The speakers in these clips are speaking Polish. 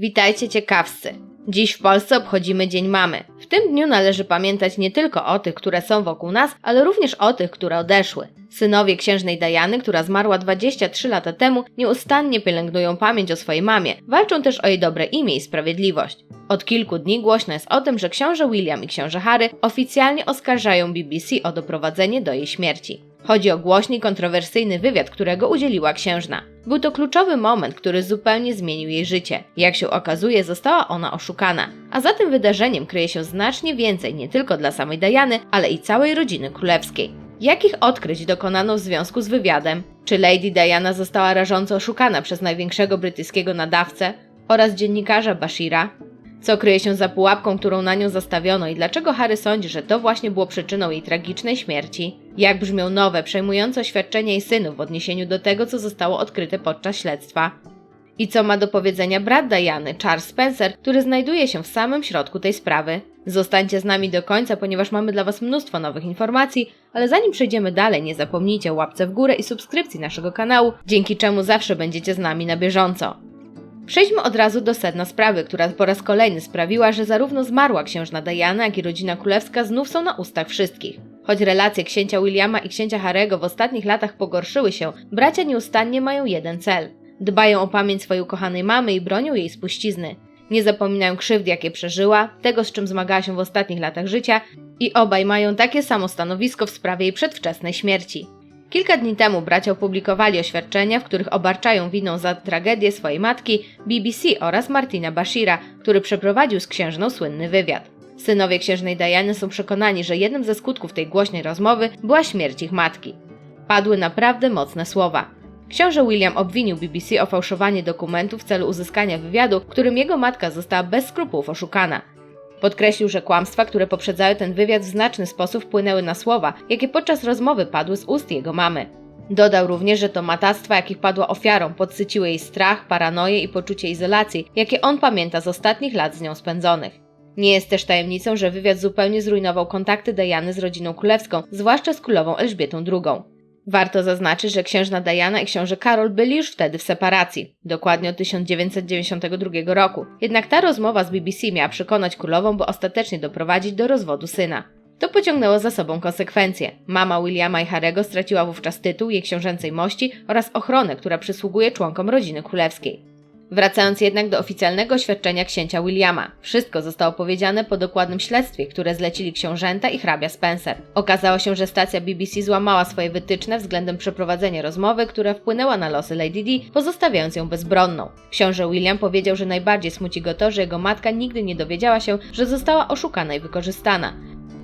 Witajcie ciekawscy. Dziś w Polsce obchodzimy Dzień Mamy. W tym dniu należy pamiętać nie tylko o tych, które są wokół nas, ale również o tych, które odeszły. Synowie księżnej Dajany, która zmarła 23 lata temu, nieustannie pielęgnują pamięć o swojej mamie, walczą też o jej dobre imię i sprawiedliwość. Od kilku dni głośno jest o tym, że książę William i książę Harry oficjalnie oskarżają BBC o doprowadzenie do jej śmierci. Chodzi o głośny kontrowersyjny wywiad, którego udzieliła księżna. Był to kluczowy moment, który zupełnie zmienił jej życie. Jak się okazuje, została ona oszukana. A za tym wydarzeniem kryje się znacznie więcej nie tylko dla samej Diany, ale i całej rodziny królewskiej. Jakich odkryć dokonano w związku z wywiadem? Czy Lady Diana została rażąco oszukana przez największego brytyjskiego nadawcę oraz dziennikarza Bashira? Co kryje się za pułapką, którą na nią zastawiono i dlaczego Harry sądzi, że to właśnie było przyczyną jej tragicznej śmierci? Jak brzmią nowe, przejmujące oświadczenia jej synów w odniesieniu do tego, co zostało odkryte podczas śledztwa? I co ma do powiedzenia brat Diany, Charles Spencer, który znajduje się w samym środku tej sprawy? Zostańcie z nami do końca, ponieważ mamy dla Was mnóstwo nowych informacji, ale zanim przejdziemy dalej, nie zapomnijcie o łapce w górę i subskrypcji naszego kanału, dzięki czemu zawsze będziecie z nami na bieżąco. Przejdźmy od razu do sedna sprawy, która po raz kolejny sprawiła, że zarówno zmarła księżna Diana, jak i rodzina królewska znów są na ustach wszystkich. Choć relacje księcia Williama i księcia Harego w ostatnich latach pogorszyły się, bracia nieustannie mają jeden cel. Dbają o pamięć swojej ukochanej mamy i bronią jej spuścizny. Nie zapominają krzywd, jakie przeżyła, tego z czym zmagała się w ostatnich latach życia i obaj mają takie samo stanowisko w sprawie jej przedwczesnej śmierci. Kilka dni temu bracia opublikowali oświadczenia, w których obarczają winą za tragedię swojej matki BBC oraz Martina Bashira, który przeprowadził z księżną słynny wywiad. Synowie księżnej Diany są przekonani, że jednym ze skutków tej głośnej rozmowy była śmierć ich matki. Padły naprawdę mocne słowa. Książę William obwinił BBC o fałszowanie dokumentów w celu uzyskania wywiadu, którym jego matka została bez skrupułów oszukana. Podkreślił, że kłamstwa, które poprzedzały ten wywiad w znaczny sposób wpłynęły na słowa, jakie podczas rozmowy padły z ust jego mamy. Dodał również, że to matactwa, jakich padła ofiarą, podsyciły jej strach, paranoję i poczucie izolacji, jakie on pamięta z ostatnich lat z nią spędzonych. Nie jest też tajemnicą, że wywiad zupełnie zrujnował kontakty Diany z rodziną królewską, zwłaszcza z królową Elżbietą II. Warto zaznaczyć, że księżna Diana i książę Karol byli już wtedy w separacji, dokładnie od 1992 roku. Jednak ta rozmowa z BBC miała przekonać królową, by ostatecznie doprowadzić do rozwodu syna. To pociągnęło za sobą konsekwencje. Mama Williama i Harego straciła wówczas tytuł jej książęcej mości oraz ochronę, która przysługuje członkom rodziny królewskiej. Wracając jednak do oficjalnego oświadczenia księcia Williama, wszystko zostało powiedziane po dokładnym śledztwie, które zlecili książęta i hrabia Spencer. Okazało się, że stacja BBC złamała swoje wytyczne względem przeprowadzenia rozmowy, która wpłynęła na losy Lady Di, pozostawiając ją bezbronną. Książę William powiedział, że najbardziej smuci go to, że jego matka nigdy nie dowiedziała się, że została oszukana i wykorzystana.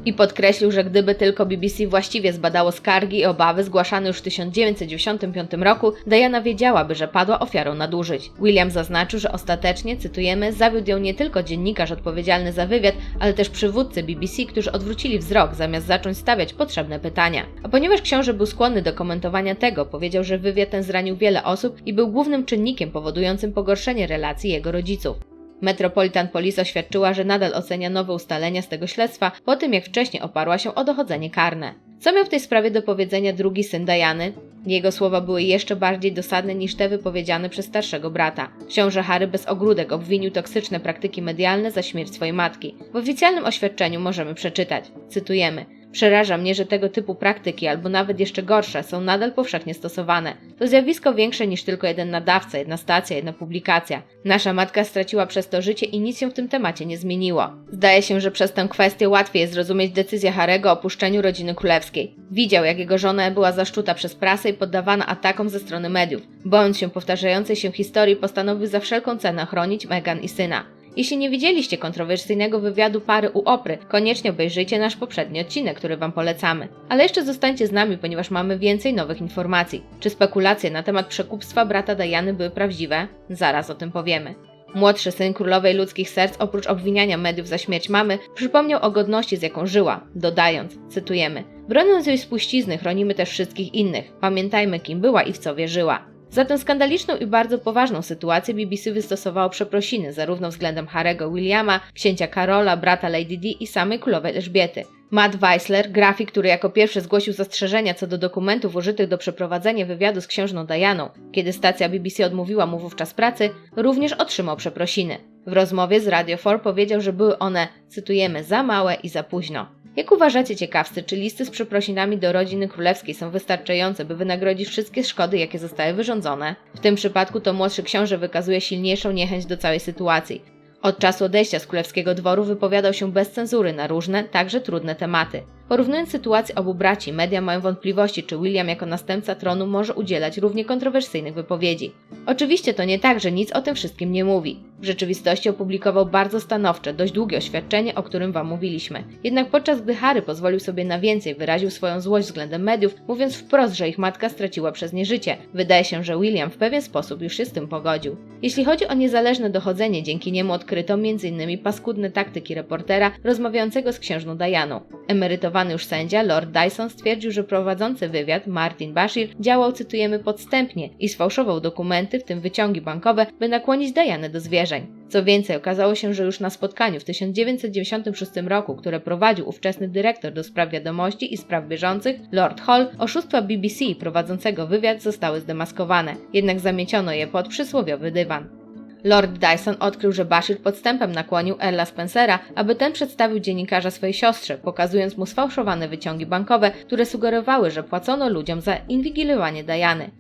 I podkreślił, że gdyby tylko BBC właściwie zbadało skargi i obawy zgłaszane już w 1995 roku, Diana wiedziałaby, że padła ofiarą nadużyć. William zaznaczył, że ostatecznie, cytujemy, zawiódł ją nie tylko dziennikarz odpowiedzialny za wywiad, ale też przywódcy BBC, którzy odwrócili wzrok zamiast zacząć stawiać potrzebne pytania. A ponieważ książę był skłonny do komentowania tego, powiedział, że wywiad ten zranił wiele osób i był głównym czynnikiem powodującym pogorszenie relacji jego rodziców. Metropolitan Police oświadczyła, że nadal ocenia nowe ustalenia z tego śledztwa po tym, jak wcześniej oparła się o dochodzenie karne. Co miał w tej sprawie do powiedzenia drugi syn Diany? Jego słowa były jeszcze bardziej dosadne niż te wypowiedziane przez starszego brata. Książę Harry bez ogródek obwinił toksyczne praktyki medialne za śmierć swojej matki. W oficjalnym oświadczeniu możemy przeczytać, cytujemy, Przeraża mnie, że tego typu praktyki, albo nawet jeszcze gorsze, są nadal powszechnie stosowane. To zjawisko większe niż tylko jeden nadawca, jedna stacja, jedna publikacja. Nasza matka straciła przez to życie i nic się w tym temacie nie zmieniło. Zdaje się, że przez tę kwestię łatwiej jest zrozumieć decyzję Harego o opuszczeniu rodziny królewskiej. Widział, jak jego żona była zaszczuta przez prasę i poddawana atakom ze strony mediów. Bojąc się powtarzającej się historii, postanowił za wszelką cenę chronić Meghan i syna. Jeśli nie widzieliście kontrowersyjnego wywiadu pary u Opry, koniecznie obejrzyjcie nasz poprzedni odcinek, który Wam polecamy. Ale jeszcze zostańcie z nami, ponieważ mamy więcej nowych informacji. Czy spekulacje na temat przekupstwa brata Diany były prawdziwe? Zaraz o tym powiemy. Młodszy syn królowej ludzkich serc, oprócz obwiniania mediów za śmierć mamy, przypomniał o godności, z jaką żyła, dodając, cytujemy, broniąc jej spuścizny, chronimy też wszystkich innych. Pamiętajmy, kim była i w co wierzyła. Za tę skandaliczną i bardzo poważną sytuację BBC wystosowało przeprosiny zarówno względem Harry'ego Williama, księcia Karola, brata Lady Di i samej królowej Elżbiety. Matt Weissler, grafik, który jako pierwszy zgłosił zastrzeżenia co do dokumentów użytych do przeprowadzenia wywiadu z księżną Dianą, kiedy stacja BBC odmówiła mu wówczas pracy, również otrzymał przeprosiny. W rozmowie z Radio 4 powiedział, że były one, cytujemy, za małe i za późno. Jak uważacie ciekawscy, czy listy z przeprosinami do rodziny królewskiej są wystarczające, by wynagrodzić wszystkie szkody, jakie zostały wyrządzone? W tym przypadku to młodszy książę wykazuje silniejszą niechęć do całej sytuacji. Od czasu odejścia z królewskiego dworu wypowiadał się bez cenzury na różne, także trudne tematy. Porównując sytuację obu braci, media mają wątpliwości, czy William jako następca tronu może udzielać równie kontrowersyjnych wypowiedzi. Oczywiście to nie tak, że nic o tym wszystkim nie mówi. W rzeczywistości opublikował bardzo stanowcze, dość długie oświadczenie, o którym Wam mówiliśmy. Jednak podczas gdy Harry pozwolił sobie na więcej, wyraził swoją złość względem mediów, mówiąc wprost, że ich matka straciła przez nie życie. Wydaje się, że William w pewien sposób już się z tym pogodził. Jeśli chodzi o niezależne dochodzenie, dzięki niemu odkryto m.in. paskudne taktyki reportera rozmawiającego z księżną Dianą. Emerytowany już sędzia Lord Dyson stwierdził, że prowadzący wywiad Martin Bashir działał, cytujemy, podstępnie i sfałszował dokumenty, w tym wyciągi bankowe, by nakłonić Dianę do zwierzeń. Co więcej, okazało się, że już na spotkaniu w 1996 roku, które prowadził ówczesny dyrektor do spraw wiadomości i spraw bieżących, Lord Hall, oszustwa BBC prowadzącego wywiad zostały zdemaskowane, jednak zamieciono je pod przysłowiowy dywan. Lord Dyson odkrył, że Bashir podstępem nakłonił Erla Spencera, aby ten przedstawił dziennikarza swojej siostrze, pokazując mu sfałszowane wyciągi bankowe, które sugerowały, że płacono ludziom za inwigilowanie Diany.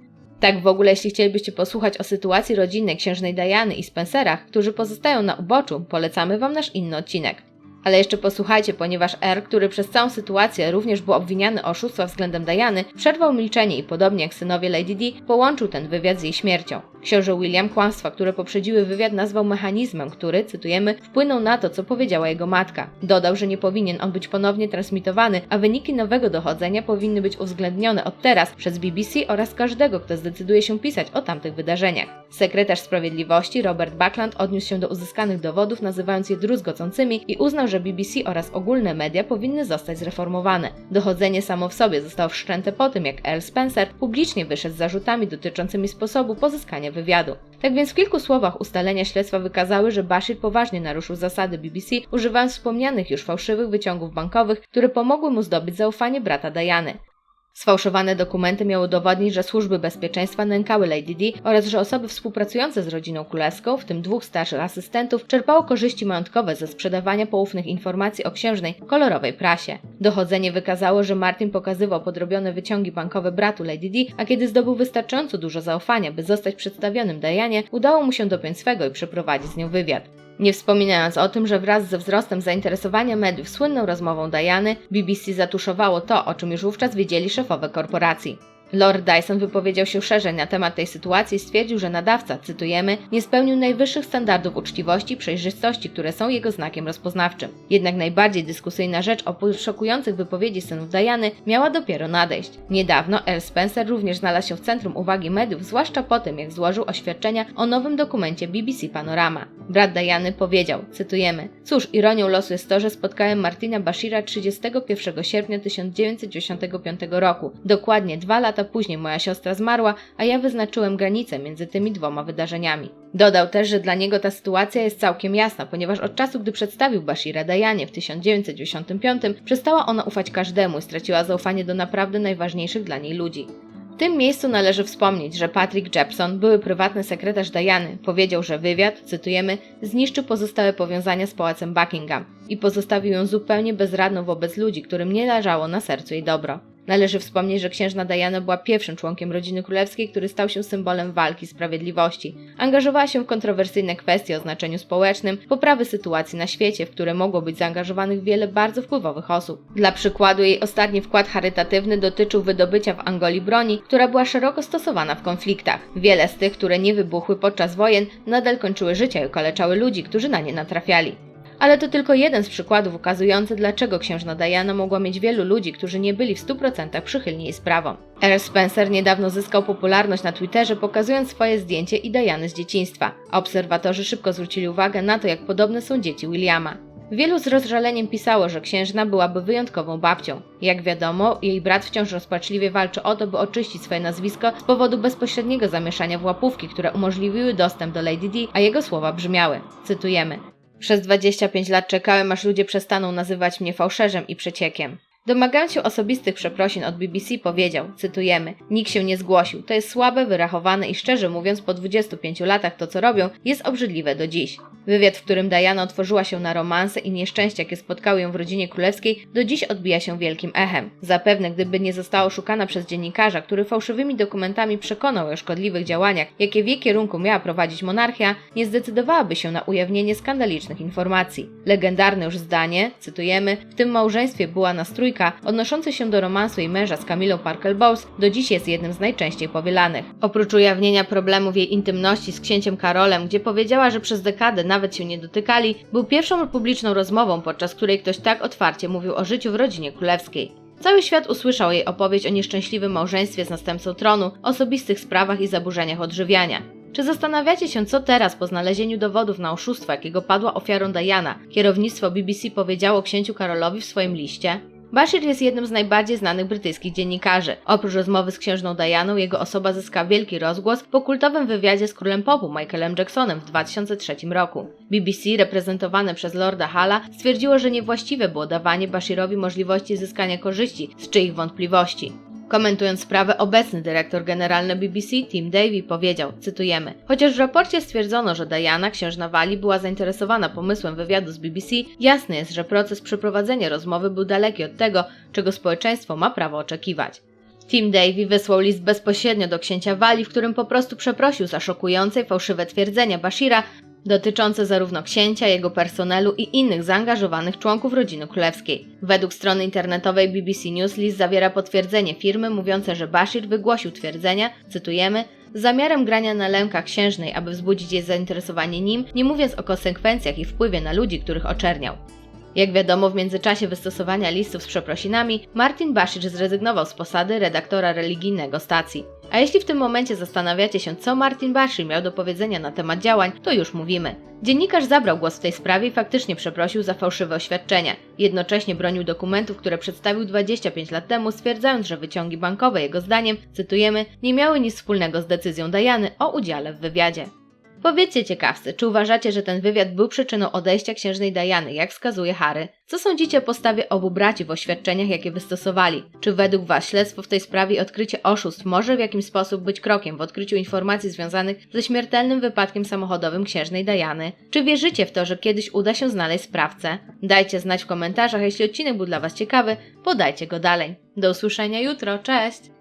Tak w ogóle, jeśli chcielibyście posłuchać o sytuacji rodzinnej księżnej Diany i Spencerach, którzy pozostają na uboczu, polecamy Wam nasz inny odcinek. Ale jeszcze posłuchajcie, ponieważ R, który przez całą sytuację również był obwiniany o oszustwa względem Diany, przerwał milczenie i podobnie jak synowie Lady Di, połączył ten wywiad z jej śmiercią. Książę William kłamstwa, które poprzedziły wywiad, nazwał mechanizmem, który, cytujemy, wpłynął na to, co powiedziała jego matka. Dodał, że nie powinien on być ponownie transmitowany, a wyniki nowego dochodzenia powinny być uwzględnione od teraz przez BBC oraz każdego, kto zdecyduje się pisać o tamtych wydarzeniach. Sekretarz Sprawiedliwości Robert Buckland odniósł się do uzyskanych dowodów, nazywając je druzgocącymi i uznał, że BBC oraz ogólne media powinny zostać zreformowane. Dochodzenie samo w sobie zostało wszczęte po tym, jak Earl Spencer publicznie wyszedł z zarzutami dotyczącymi sposobu pozyskania wywiadu. Tak więc w kilku słowach ustalenia śledztwa wykazały, że Bashir poważnie naruszył zasady BBC, używając wspomnianych już fałszywych wyciągów bankowych, które pomogły mu zdobyć zaufanie brata Diany. Sfałszowane dokumenty miały udowodnić, że służby bezpieczeństwa nękały Lady Di oraz że osoby współpracujące z rodziną królewską, w tym dwóch starszych asystentów, czerpało korzyści majątkowe ze sprzedawania poufnych informacji o księżnej, kolorowej prasie. Dochodzenie wykazało, że Martin pokazywał podrobione wyciągi bankowe bratu Lady Di, a kiedy zdobył wystarczająco dużo zaufania, by zostać przedstawionym Dianie, udało mu się dopiąć swego i przeprowadzić z nią wywiad. Nie wspominając o tym, że wraz ze wzrostem zainteresowania mediów słynną rozmową Diany, BBC zatuszowało to, o czym już wówczas wiedzieli szefowie korporacji. Lord Dyson wypowiedział się szerzej na temat tej sytuacji i stwierdził, że nadawca, cytujemy, nie spełnił najwyższych standardów uczciwości i przejrzystości, które są jego znakiem rozpoznawczym. Jednak najbardziej dyskusyjna rzecz o szokujących wypowiedzi synów Diany miała dopiero nadejść. Niedawno Earl Spencer również znalazł się w centrum uwagi mediów, zwłaszcza po tym, jak złożył oświadczenia o nowym dokumencie BBC Panorama. Brat Diany powiedział, cytujemy, Cóż, ironią losu jest to, że spotkałem Martina Bashira 31 sierpnia 1995 roku, dokładnie dwa lata lata później moja siostra zmarła, a ja wyznaczyłem granicę między tymi dwoma wydarzeniami. Dodał też, że dla niego ta sytuacja jest całkiem jasna, ponieważ od czasu, gdy przedstawił Bashira Dajanie w 1995, przestała ona ufać każdemu i straciła zaufanie do naprawdę najważniejszych dla niej ludzi. W tym miejscu należy wspomnieć, że Patrick Jepson, były prywatny sekretarz Diany, powiedział, że wywiad, cytujemy, zniszczył pozostałe powiązania z pałacem Buckingham i pozostawił ją zupełnie bezradną wobec ludzi, którym nie leżało na sercu jej dobro. Należy wspomnieć, że księżna Diana była pierwszym członkiem rodziny królewskiej, który stał się symbolem walki sprawiedliwości. Angażowała się w kontrowersyjne kwestie o znaczeniu społecznym, poprawy sytuacji na świecie, w które mogło być zaangażowanych wiele bardzo wpływowych osób. Dla przykładu jej ostatni wkład charytatywny dotyczył wydobycia w Angolii broni, która była szeroko stosowana w konfliktach. Wiele z tych, które nie wybuchły podczas wojen, nadal kończyły życie i okaleczały ludzi, którzy na nie natrafiali. Ale to tylko jeden z przykładów ukazujący, dlaczego księżna Diana mogła mieć wielu ludzi, którzy nie byli w 100% przychylni jej sprawom. Earl Spencer niedawno zyskał popularność na Twitterze, pokazując swoje zdjęcie i Diany z dzieciństwa, obserwatorzy szybko zwrócili uwagę na to, jak podobne są dzieci Williama. Wielu z rozżaleniem pisało, że księżna byłaby wyjątkową babcią. Jak wiadomo, jej brat wciąż rozpaczliwie walczy o to, by oczyścić swoje nazwisko z powodu bezpośredniego zamieszania w łapówki, które umożliwiły dostęp do Lady Di, a jego słowa brzmiały. Cytujemy. Przez 25 lat czekałem, aż ludzie przestaną nazywać mnie fałszerzem i przeciekiem. Domagając się osobistych przeprosin od BBC powiedział, cytujemy, nikt się nie zgłosił, to jest słabe, wyrachowane i szczerze mówiąc po 25 latach to co robią jest obrzydliwe do dziś. Wywiad, w którym Diana otworzyła się na romanse i nieszczęścia, jakie spotkały ją w rodzinie królewskiej, do dziś odbija się wielkim echem. Zapewne, gdyby nie została oszukana przez dziennikarza, który fałszywymi dokumentami przekonał o szkodliwych działaniach, jakie w jej kierunku miała prowadzić monarchia, nie zdecydowałaby się na ujawnienie skandalicznych informacji. Legendarne już zdanie, cytujemy, w tym małżeństwie była odnoszący się do romansu jej męża z Camillą Parker Bowles do dziś jest jednym z najczęściej powielanych. Oprócz ujawnienia problemów jej intymności z księciem Karolem, gdzie powiedziała, że przez dekadę nawet się nie dotykali, był pierwszą publiczną rozmową, podczas której ktoś tak otwarcie mówił o życiu w rodzinie królewskiej. Cały świat usłyszał jej opowieść o nieszczęśliwym małżeństwie z następcą tronu, osobistych sprawach i zaburzeniach odżywiania. Czy zastanawiacie się, co teraz po znalezieniu dowodów na oszustwo, jakiego padła ofiarą Diana, kierownictwo BBC powiedziało księciu Karolowi w swoim liście? Bashir jest jednym z najbardziej znanych brytyjskich dziennikarzy. Oprócz rozmowy z księżną Dianą, jego osoba zyska wielki rozgłos po kultowym wywiadzie z królem popu Michaelem Jacksonem w 2003 roku. BBC, reprezentowane przez Lorda Halla, stwierdziło, że niewłaściwe było dawanie Bashirowi możliwości zyskania korzyści z czyich wątpliwości. Komentując sprawę, obecny dyrektor generalny BBC Tim Davy powiedział, cytujemy, Chociaż w raporcie stwierdzono, że Diana, księżna Wali, była zainteresowana pomysłem wywiadu z BBC, jasne jest, że proces przeprowadzenia rozmowy był daleki od tego, czego społeczeństwo ma prawo oczekiwać. Tim Davy wysłał list bezpośrednio do księcia Wali, w którym po prostu przeprosił za szokujące i fałszywe twierdzenia Bashira dotyczące zarówno księcia, jego personelu i innych zaangażowanych członków rodziny królewskiej. Według strony internetowej BBC News list zawiera potwierdzenie firmy mówiące, że Bashir wygłosił twierdzenia, cytujemy, z zamiarem grania na lękach księżnej, aby wzbudzić jej zainteresowanie nim, nie mówiąc o konsekwencjach i wpływie na ludzi, których oczerniał. Jak wiadomo, w międzyczasie wystosowania listów z przeprosinami, Martin Bashir zrezygnował z posady redaktora religijnego stacji. A jeśli w tym momencie zastanawiacie się, co Martin Bashir miał do powiedzenia na temat działań, to już mówimy. Dziennikarz zabrał głos w tej sprawie i faktycznie przeprosił za fałszywe oświadczenia. Jednocześnie bronił dokumentów, które przedstawił 25 lat temu, stwierdzając, że wyciągi bankowe jego zdaniem, cytujemy, nie miały nic wspólnego z decyzją Diany o udziale w wywiadzie. Powiedzcie ciekawcy, czy uważacie, że ten wywiad był przyczyną odejścia księżnej Diany, jak wskazuje Harry? Co sądzicie o postawie obu braci w oświadczeniach, jakie wystosowali? Czy według Was śledztwo w tej sprawie i odkrycie oszustw może w jakiś sposób być krokiem w odkryciu informacji związanych ze śmiertelnym wypadkiem samochodowym księżnej Diany? Czy wierzycie w to, że kiedyś uda się znaleźć sprawcę? Dajcie znać w komentarzach, jeśli odcinek był dla Was ciekawy, podajcie go dalej. Do usłyszenia jutro, cześć!